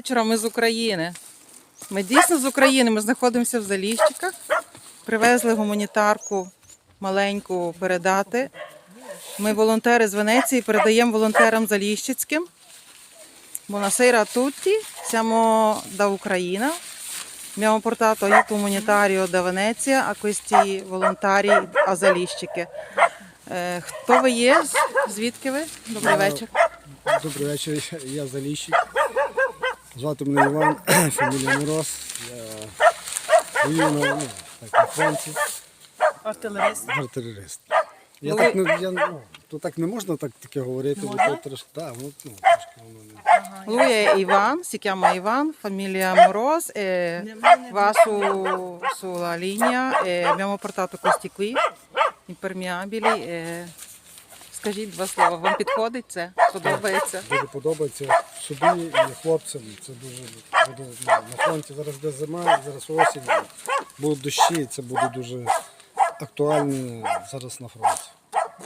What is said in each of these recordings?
вечора. Ми з України. Ми дійсно з України. Ми знаходимося в Заліщиках. Привезли гуманітарку маленьку передати. Ми волонтери з Венеції передаємо волонтерам заліщицьким. Buonasera a tutti, siamo da Ucraina. Abbiamo portato aiuto umanitario da Venezia a questi volontari a Заліщики. Е, Хто ви є? Звідки ви? Добрий вечір. Добрий вечір, я Заліщик. Звати мене Іван, фамілія Мороз. Я воюю на, ну, так, на фронті, Артилерист. артилерист. Я так, не, я, ну, то так не можна так таке говорити, бо то трошки, так, ну, ну, трошки воно не. Lui è Ivan, si chiama Ivan, famiglia Moros e va su, sulla linea e abbiamo portato questi qui, impermeabili. E... Скажіть два слова, вам підходить це? Подобається? Дуже подобається собі і хлопцям. Це дуже буде, ну, на фронті зараз де зима, зараз осінь, будуть дощі, це буде дуже актуально зараз на фронті.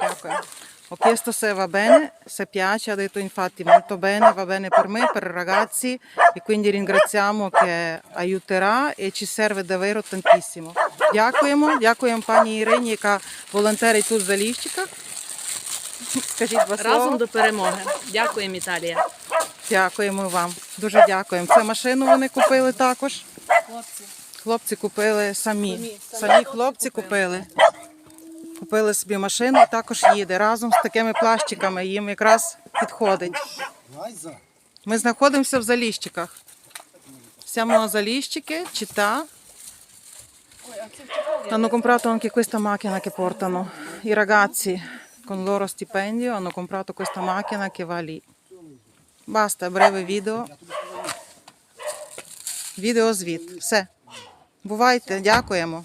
Dякую. Ho chiesto se va bene, se piace, ha detto infatti molto bene, va bene per me, per i ragazzi e quindi ringraziamo che aiuterà e ci serve davvero tantissimo. Дякуємо, дякуємо пані Ірині, яка волонтерить тут в Залівчиках. Скажіть два слова. Разом до перемоги. Дякуємо, Італія. Дякуємо вам. Дуже дякуємо. Це машину вони купили також. Хлопці. Хлопці купили самі. Самі хлопці купили. Купили собі машину і також їде разом з такими плащиками. Їм якраз підходить. Ми знаходимося в Заліщиках. Siamo a Заліщики, città. Hanno comprato anche questa macchina che portano i ragazzi con loro stipendio. Hanno comprato questa macchina che va lì. Basta, breve video. Відеозвіт. Все. Бувайте, дякуємо.